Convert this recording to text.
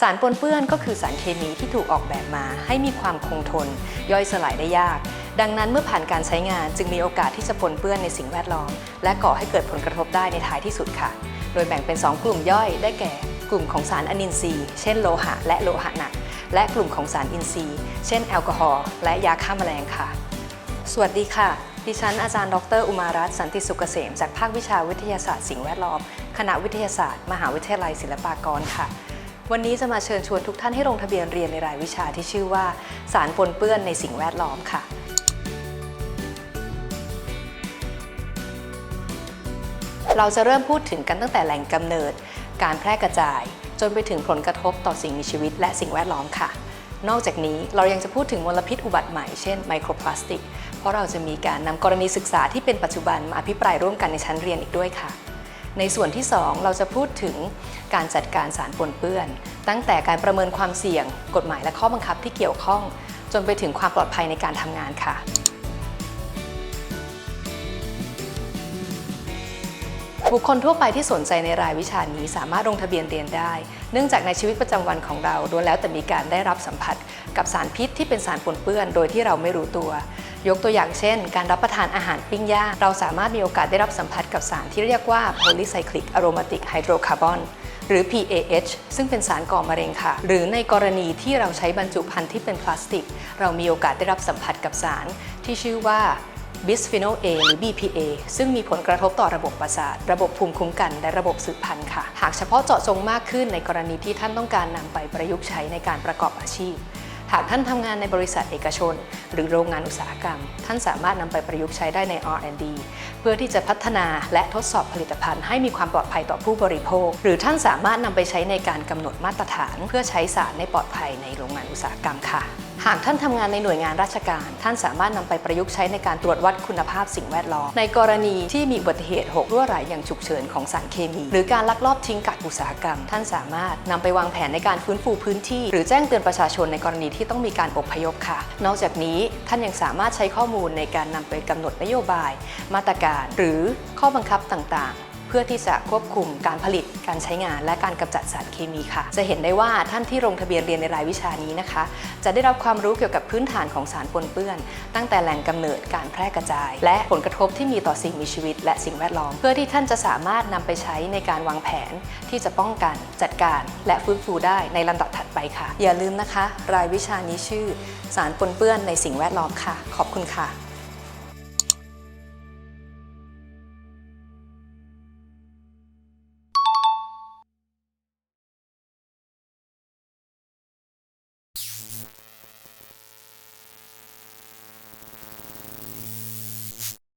สารปนเปื้อนก็คือสารเคมีที่ถูกออกแบบมาให้มีความคงทน ย่อยสลายได้ยาก ดังนั้นเมื่อผ่านการใช้งานจึงมีโอกาสที่จะปนเปื้อนในสิ่งแวดล้อม และก่อให้เกิดผลกระทบได้ในท้ายที่สุดค่ะ โดยแบ่งเป็น 2 กลุ่มย่อยได้แก่ กลุ่มของสารอนินทรีย์ เช่นโลหะ และโลหะหนัก และกลุ่มของสารอินทรีย์ เช่นแอลกอฮอล์และยาฆ่าแมลงค่ะ สวัสดีค่ะดิฉันอาจารย์ดร อุมารัตน์สันติสุกเกษม จากภาควิชาวิทยาศาสตร์สิ่งแวดล้อม คณะวิทยาศาสตร์ มหาวิทยาลัยศิลปากรค่ะ วันนี้จะมาเชิญชวนทุกท่านให้ลงทะเบียนเรียนในรายวิชาที่ชื่อว่า สารปนเปื้อนในสิ่งแวดล้อมค่ะ เราจะเริ่มพูดถึงกันตั้งแต่แหล่งกำเนิด การแพร่กระจาย จนไปถึงผลกระทบต่อสิ่งมีชีวิตและสิ่งแวดล้อมค่ะ นอกจากนี้เรายังจะพูดถึงมลพิษอุบัติใหม่เช่นไมโครพลาสติก เพราะเราจะมีการนำกรณีศึกษาที่เป็นปัจจุบันมาอภิปรายร่วมกันในชั้นเรียนอีกด้วยค่ะ ในส่วนที่ 2 เราจะพูดถึงการจัดการสารปนเปื้อน ตั้งแต่การประเมินความเสี่ยง กฎหมายและข้อบังคับที่เกี่ยวข้อง จนไปถึงความปลอดภัยในการทำงานค่ะบุคคลทั่วไปที่สนใจในรายวิชานี้สามารถลงทะเบียนเรียนได้ เนื่องจากในชีวิตประจำวันของเราล้วนแล้วแต่มีการได้รับสัมผัส กับสารพิษที่เป็นสารปนเปื้อน โดยที่เราไม่รู้ตัว ยกตัวอย่างเช่น การรับประทานอาหารปิ้งย่าง เราสามารถมีโอกาสได้รับสัมผัสกับสารที่เรียกว่า polycyclic aromatic hydrocarbon หรือ PAH ซึ่งเป็นสารก่อมะเร็งค่ะ หรือในกรณีที่เราใช้บรรจุภัณฑ์ที่เป็นพลาสติก เรามีโอกาสได้รับสัมผัสกับสารที่ชื่อว่าบิสฟีโน A หรือ BPA ซึ่งมีผลกระทบต่อระบบประสาท ระบบภูมิคุ้มกัน และระบบสืบพันธุ์ค่ะ หากเฉพาะเจาะจงมากขึ้นในกรณีที่ท่านต้องการนำไปประยุกต์ใช้ในการประกอบอาชีพ หากท่านทำงานในบริษัทเอกชน หรือโรงงานอุตสาหกรรม ท่านสามารถนำไปประยุกต์ใช้ได้ใน R&D เพื่อที่จะพัฒนาและทดสอบผลิตภัณฑ์ให้มีความปลอดภัยต่อผู้บริโภค หรือท่านสามารถนำไปใช้ในการกำหนดมาตรฐาน เพื่อใช้สารในปลอดภัยในโรงงานอุตสาหกรรมค่ะ หากท่านทำงานในหน่วยงานราชการ ท่านสามารถนำไปประยุกต์ใช้ในการตรวจวัดคุณภาพสิ่งแวดล้อม ในกรณีที่มีอุบัติเหตุหกรั่วไหลอย่างฉุกเฉินของสารเคมี หรือการลักลอบทิ้งกักอุตสาหกรรม ท่านสามารถนำไปวางแผนในการฟื้นฟูพื้นที่ หรือแจ้งเตือนประชาชนในกรณีที่ต้องมีการอพยพค่ะ นอกจากนี้ท่านยังสามารถใช้ข้อมูลในการนำไปกำหนดนโยบาย มาตรการ หรือข้อบังคับต่างๆ เพื่อที่จะควบคุมการผลิตการใช้งาน และการกำจัดสารเคมีค่ะ จะเห็นได้ว่าท่านที่ลงทะเบียนเรียนในรายวิชานี้นะคะ จะได้รับความรู้เกี่ยวกับพื้นฐานของสารปนเปื้อน ตั้งแต่แหล่งกำเนิดการแพร่กระจาย และผลกระทบที่มีต่อสิ่งมีชีวิต และสิ่งแวดล้อม เพื่อที่ท่านจะสามารถนำไปใช้ในการวางแผน ที่จะป้องกันจัดการ และฟื้นฟูได้ในลำดับถัดไปค่ะ อย่าลืมนะคะ รายวิชานี้ชื่อ สารปนเปื้อนในสิ่งแวดล้อมค่ะ ขอบคุณค่ะ